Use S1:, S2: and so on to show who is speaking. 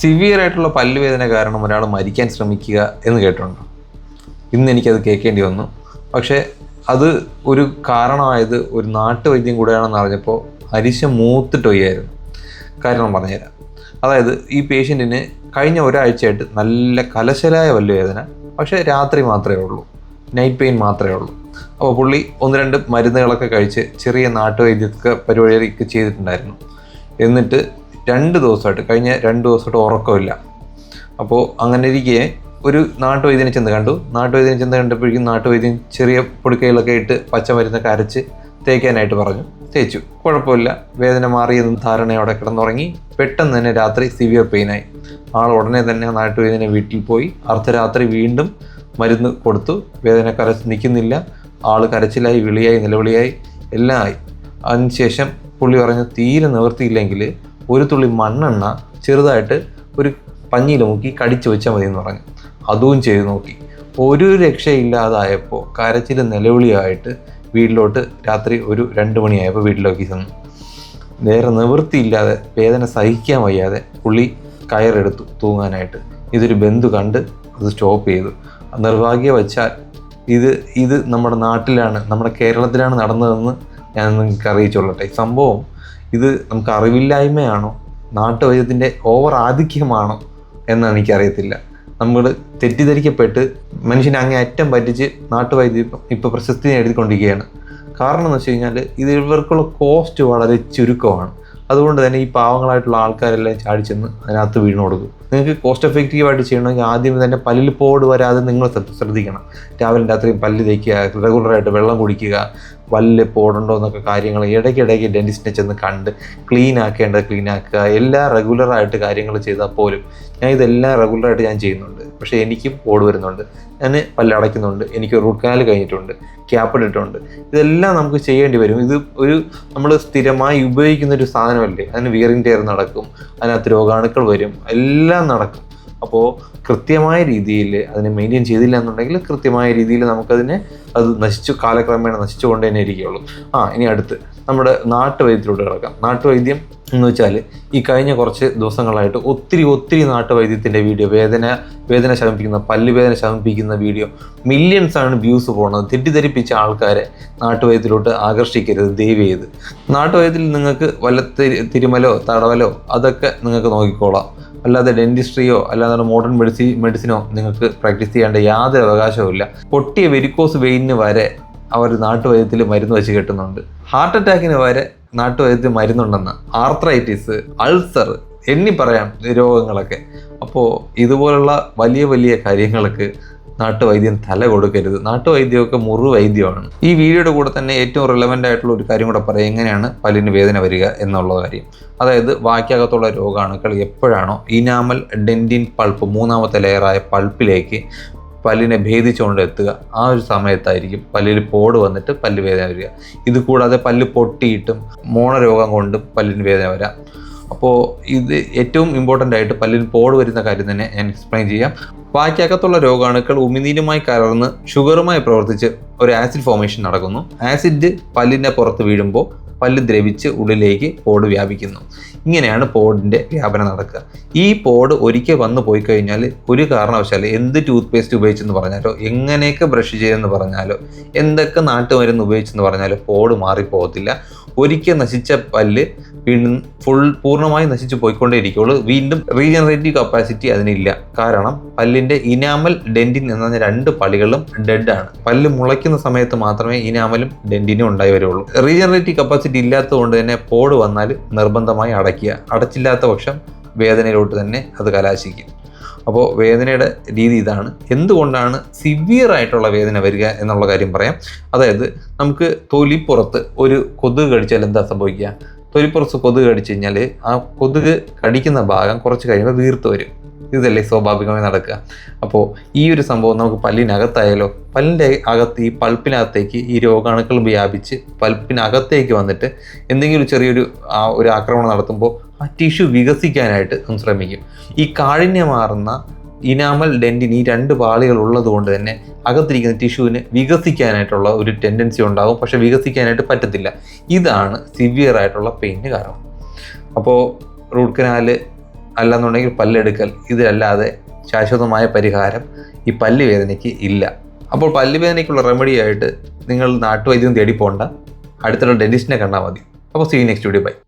S1: Severe ആയിട്ടുള്ള പല്ലുവേദന കാരണം ഒരാൾ മരിക്കാൻ ശ്രമിക്കുക എന്ന് കേട്ടിട്ടുണ്ട്. ഇന്ന് എനിക്കത് കേൾക്കേണ്ടി വന്നു. പക്ഷേ അത് ഒരു കാരണമായത് ഒരു നാട്ടുവൈദ്യം കൂടെയാണെന്ന് അറിഞ്ഞപ്പോൾ അരിശ മൂത്തിട്ട് വയ്യായിരുന്നു കാരണം പറഞ്ഞുതരാം. അതായത് ഈ പേഷ്യന്റിന് കഴിഞ്ഞ ഒരാഴ്ചയായിട്ട് നല്ല കലശലായ പല്ലുവേദന. പക്ഷേ രാത്രി മാത്രമേ ഉള്ളൂ. നൈറ്റ് പെയിൻ മാത്രമേ ഉള്ളൂ. അപ്പോൾ പുള്ളി ഒന്ന് രണ്ട് മരുന്നുകളൊക്കെ കഴിച്ച് ചെറിയ നാട്ടുവൈദ്യത്തൊക്കെ പരിപാടിയൊക്കെ ചെയ്തിട്ടുണ്ടായിരുന്നു. എന്നിട്ട് രണ്ട് ദിവസമായിട്ട് കഴിഞ്ഞ രണ്ട് ദിവസമായിട്ട് ഉറക്കമില്ല. അപ്പോൾ അങ്ങനെ ഇരിക്കെ ഒരു നാട്ടുവൈദ്യനെ ചെന്ന് കണ്ടു. നാട്ടുവൈദ്യനെ ചെന്ന് കണ്ടപ്പോഴേക്കും നാട്ടുവൈദ്യം ചെറിയ പൊടിക്കൈകളൊക്കെ ഇട്ട് പച്ചമരുന്നൊക്കെ അരച്ച് തേക്കാനായിട്ട് പറഞ്ഞു. തേച്ചു. കുഴപ്പമില്ല. വേദന മാറിയെന്ന് ധാരണയോടെ കിടന്നുറങ്ങി. പെട്ടെന്ന് തന്നെ രാത്രി സിവിയർ പെയിനായി ആൾ ഉടനെ തന്നെ നാട്ടുവൈദ്യനെ വീട്ടിൽ പോയി. അർദ്ധരാത്രി വീണ്ടും മരുന്ന് കൊടുത്തു. വേദന കരച്ച് നിൽക്കുന്നില്ല. ആൾ കരച്ചിലായി വിളിയായി നിലവിളിയായി എല്ലാം ആയി. അതിനുശേഷം പുള്ളി പറഞ്ഞു തീരെ നിവർത്തിയില്ലെങ്കിൽ ഒരു തുള്ളി മണ്ണെണ്ണ ചെറുതായിട്ട് ഒരു പഞ്ഞിയിൽ മുക്കി കടിച്ചു വെച്ചാൽ മതി എന്ന് പറഞ്ഞു. അതും ചെയ്തു നോക്കി. ഒരു രക്ഷയില്ലാതായപ്പോൾ കരച്ചിൽ നിലവിളിയായിട്ട് വീട്ടിലോട്ട് രാത്രി ഒരു രണ്ട് മണിയായപ്പോൾ വീട്ടിലേക്ക് ചെന്നു നേരെ നിവൃത്തിയില്ലാതെ വേദന സഹിക്കാൻ വയ്യാതെ പുള്ളി കയറെടുത്തു തൂങ്ങാനായിട്ട്. ഇതൊരു ബന്ധു കണ്ട് അത് സ്റ്റോപ്പ് ചെയ്തു. നിർഭാഗ്യവശാൽ ഇത് ഇത് നമ്മുടെ നാട്ടിലാണ് നമ്മുടെ കേരളത്തിലാണ് നടന്നതെന്ന് ഞാൻ നിങ്ങൾക്ക് അറിയിച്ചോളട്ടെ സംഭവം ഇത് നമുക്ക് അറിവില്ലായ്മയാണോ? നാട്ടുവൈദ്യത്തിന്റെ ഓവർ ആധിക്യമാണോ എന്നാണ് എനിക്കറിയത്തില്ല. നമ്മൾ തെറ്റിദ്ധരിക്കപ്പെട്ട് മനുഷ്യനെ അങ്ങേ അറ്റം പറ്റിച്ച് നാട്ടുവൈദ്യം ഇപ്പോൾ പ്രശസ്തി നേടിക്കൊണ്ടിരിക്കുകയാണ്. കാരണം എന്ന് വെച്ച് കഴിഞ്ഞാൽ ഇത് ഇവർക്കുള്ള കോസ്റ്റ് വളരെ ചുരുക്കമാണ്. അതുകൊണ്ട് തന്നെ ഈ പാവങ്ങളായിട്ടുള്ള ആൾക്കാരെല്ലാം ചാടിച്ചെന്ന് അതിനകത്ത് വീണു കൊടുക്കും. നിങ്ങൾക്ക് കോസ്റ്റ് എഫക്റ്റീവായിട്ട് ചെയ്യണമെങ്കിൽ ആദ്യം തന്നെ പല്ലിൽ പോട് വരാതെ നിങ്ങൾ ശ്രദ്ധിക്കണം. രാവിലെ രാത്രിയും പല്ല് തേക്കുക റെഗുലറായിട്ട് വെള്ളം കുടിക്കുക പല്ല് പോടുണ്ടോ എന്നൊക്കെ കാര്യങ്ങൾ ഇടയ്ക്കിടയ്ക്ക് ഡെന്റിസ്റ്റിനെ ചെന്ന് കണ്ട് ക്ലീൻ ആക്കേണ്ടത് ക്ലീൻ ആക്കുക. എല്ലാ റെഗുലറായിട്ട് കാര്യങ്ങൾ ചെയ്താൽ പോലും ഞാൻ ഇതെല്ലാം റെഗുലറായിട്ട് ഞാൻ ചെയ്യുന്നുണ്ട്. പക്ഷേ എനിക്കും പോട് വരുന്നുണ്ട്. ഞാൻ പല്ല് അടയ്ക്കുന്നുണ്ട്. എനിക്ക് റൂട്ട് കനാൽ കഴിഞ്ഞിട്ടുണ്ട്. ക്യാപ്പ് ഇട്ടിട്ടുണ്ട്. ഇതെല്ലാം നമുക്ക് ചെയ്യേണ്ടി വരും. ഇത് ഒരു നമ്മൾ സ്ഥിരമായി ഉപയോഗിക്കുന്ന ഒരു സാധനമല്ലേ? അതിന് ടയർ നടക്കും. അതിനകത്ത് രോഗാണുക്കൾ വരും. എല്ലാം നടക്കും. അപ്പോൾ കൃത്യമായ രീതിയിൽ അതിനെ മെയിന്റെയിൻ ചെയ്തില്ല എന്നുണ്ടെങ്കിൽ കൃത്യമായ രീതിയിൽ നമുക്കതിനെ അത് നശിച്ചു കാലക്രമേണ നശിച്ചുകൊണ്ട് തന്നെ ഇരിക്കുകയുള്ളൂ. ആ ഇനി അടുത്ത് നമ്മുടെ നാട്ടുവൈദ്യത്തിലൂടെ കിടക്കാം. നാട്ടുവൈദ്യം എന്ന് വെച്ചാൽ ഈ കഴിഞ്ഞ കുറച്ച് ദിവസങ്ങളായിട്ട് ഒത്തിരി ഒത്തിരി നാട്ടുവൈദ്യത്തിന്റെ വീഡിയോ വേദന വേദന ശമിപ്പിക്കുന്ന പല്ലുവേദന ശമിപ്പിക്കുന്ന വീഡിയോ മില്യൺസ് ആണ് വ്യൂസ് പോകുന്നത് തെറ്റിദ്ധരിപ്പിച്ച ആൾക്കാരെ നാട്ടുവൈദ്യത്തിലോട്ട് ആകർഷിക്കരുത് ദയവ് ചെയ്ത്. നാട്ടുവൈദ്യത്തിൽ നിങ്ങൾക്ക് വല്ല തിരി- തിരുമലോ തടവലോ അതൊക്കെ നിങ്ങൾക്ക് നോക്കിക്കോളാം. അല്ലാതെ ഡെന്റിസ്ട്രിയോ അല്ലാതെ മോഡേൺ മെഡിസി മെഡിസിനോ നിങ്ങൾക്ക് പ്രാക്ടീസ് ചെയ്യേണ്ട യാതൊരു അവകാശവും ഇല്ല. പൊട്ടിയ വെരിക്കോസ് വെയിനിന് വരെ അവർ നാട്ടുവൈദ്യത്തിൽ മരുന്ന് വെച്ച് കെട്ടുന്നുണ്ട്. ഹാർട്ട് അറ്റാക്കിന് വരെ നാട്ടുവൈദ്യത്തിൽ മരുന്നുണ്ടെന്ന്. ആർത്രൈറ്റിസ് അൾസർ എണ്ണി പറയാം രോഗങ്ങളൊക്കെ. അപ്പോൾ ഇതുപോലുള്ള വലിയ വലിയ കാര്യങ്ങൾക്ക് നാട്ടുവൈദ്യം തല കൊടുക്കരുത്. നാട്ടുവൈദ്യമൊക്കെ മുറു വൈദ്യമാണ്. ഈ വീഡിയോയുടെ കൂടെ തന്നെ ഏറ്റവും റിലവന്റ് ആയിട്ടുള്ള ഒരു കാര്യം കൂടെ പറയാം. എങ്ങനെയാണ് പല്ലിന് വേദന വരിക എന്നുള്ള കാര്യം. അതായത് വാക്യകത്തുള്ള രോഗാണുക്കൾ എപ്പോഴാണോ ഇനാമൽ ഡെന്റിൻ പൾപ്പ് മൂന്നാമത്തെ ലെയറായ പൾപ്പിലേക്ക് പല്ലിനെ ഭേദിച്ചുകൊണ്ട് എത്തുക. ആ ഒരു സമയത്തായിരിക്കും പല്ലിൽ പോട് വന്നിട്ട് പല്ല് വേദന വരിക. ഇത് കൂടാതെ പല്ല് പൊട്ടിയിട്ടും മോണരോഗം കൊണ്ട് പല്ലിന് വേദന വരാം. അപ്പോൾ ഇത് ഏറ്റവും ഇമ്പോർട്ടന്റ് ആയിട്ട് പല്ലിന് പോട് വരുന്ന കാര്യം തന്നെ ഞാൻ എക്സ്പ്ലെയിൻ ചെയ്യാം. വായ്ക്കകത്തുള്ള രോഗാണുക്കൾ ഉമിനീരുമായി കലർന്ന് ഷുഗറുമായി പ്രവർത്തിച്ച് ഒരു ആസിഡ് ഫോർമേഷൻ നടക്കുന്നു. ആസിഡ് പല്ലിന്റെ പുറത്ത് വീഴുമ്പോൾ പല്ല് ദ്രവിച്ച് ഉള്ളിലേക്ക് പോഡ് വ്യാപിക്കുന്നു. ഇങ്ങനെയാണ് പോഡിന്റെ വ്യാപനം നടക്കുക. ഈ പോഡ് ഒരിക്കൽ വന്നു പോയി കഴിഞ്ഞാൽ ഒരു കാരണവശാലും എന്ത് ടൂത്ത് പേസ്റ്റ് ഉപയോഗിച്ചെന്ന് പറഞ്ഞാലോ എങ്ങനെയൊക്കെ ബ്രഷ് ചെയ്തെന്ന് പറഞ്ഞാലോ എന്തൊക്കെ നാട്ടുമരുന്ന് ഉപയോഗിച്ചെന്ന് പറഞ്ഞാലോ പോഡ് മാറിപ്പോകത്തില്ല. ഒരിക്കൽ നശിച്ച പല്ല് വീണ്ടും ഫുൾ പൂർണമായി നശിച്ചു പോയിക്കൊണ്ടേയിരിക്കുള്ളൂ വീണ്ടും റീജനറേറ്റീവ് കപ്പാസിറ്റി അതിനില്ല. കാരണം പല്ലിന്റെ ഇനാമൽ ഡെന്റിൻ എന്ന രണ്ട് പള്ളികളും ഡെഡ് ആണ്. പല്ല് മുളയ്ക്കുന്ന സമയത്ത് മാത്രമേ ഇനാമലും ഡെന്റിനും ഉണ്ടായി വരുള്ളൂ. റീജനറേറ്റീവ് കപ്പാസിറ്റി ഇല്ലാത്തതുകൊണ്ട് തന്നെ പോട് വന്നാൽ നിർബന്ധമായി അടയ്ക്കുക. അടച്ചില്ലാത്ത പക്ഷം വേദനയിലോട്ട് തന്നെ അത് കലാശിക്കും. അപ്പോൾ വേദനയുടെ രീതി ഇതാണ്. എന്തുകൊണ്ടാണ് സിവിയർ ആയിട്ടുള്ള വേദന വരിക എന്നുള്ള കാര്യം പറയാം. അതായത് നമുക്ക് തൊലിപ്പുറത്ത് ഒരു കൊതുക് കടിച്ചാൽ എന്താ സംഭവിക്കുക? തൊലിപ്പുറത്ത് കൊതുക് കടിച്ചു കഴിഞ്ഞാൽ ആ കൊതുക് കടിക്കുന്ന ഭാഗം കുറച്ച് കഴിയുമ്പോൾ വീർത്ത് വരും. ഇതല്ലേ സ്വാഭാവികമായി നടക്കുക. അപ്പോൾ ഈ ഒരു സംഭവം നമുക്ക് പല്ലിനകത്തായാലോ പല്ലിന്റെ അകത്ത് ഈ പൾപ്പിനകത്തേക്ക് ഈ രോഗാണുക്കൾ വ്യാപിച്ച് പൾപ്പിനകത്തേക്ക് വന്നിട്ട് എന്തെങ്കിലും ചെറിയൊരു ആ, ഒരു ആക്രമണം നടത്തുമ്പോൾ ആ ടിഷ്യൂ വികസിക്കാനായിട്ട് ശ്രമിക്കും. ഈ കാഠിന്യമാറുന്ന ഇനാമൽ ഡെന്റിന് ഈ രണ്ട് പാളികൾ ഉള്ളത് കൊണ്ട് തന്നെ അകത്തിരിക്കുന്ന ടിഷ്യൂവിന് വികസിക്കാനായിട്ടുള്ള ഒരു ടെൻഡൻസി ഉണ്ടാകും പക്ഷേ വികസിക്കാനായിട്ട് പറ്റത്തില്ല. ഇതാണ് സിവിയർ ആയിട്ടുള്ള പെയിന് കാരണം. അപ്പോൾ റൂട്ട് കനാല് അല്ലെന്നുണ്ടെങ്കിൽ പല്ലെടുക്കൽ ഇതല്ലാതെ ശാശ്വതമായ പരിഹാരം ഈ പല്ല് വേദനയ്ക്ക് ഇല്ല. അപ്പോൾ പല്ല് വേദനയ്ക്കുള്ള റെമഡി ആയിട്ട് നിങ്ങൾ നാട്ടുവൈദ്യം തേടി പോകണ്ട അടുത്തുള്ള ഡെന്റിസ്റ്റിനെ കണ്ടാൽ മതി. അപ്പോൾ സീ നെക്സ്റ്റ് വീഡിയോ ബൈ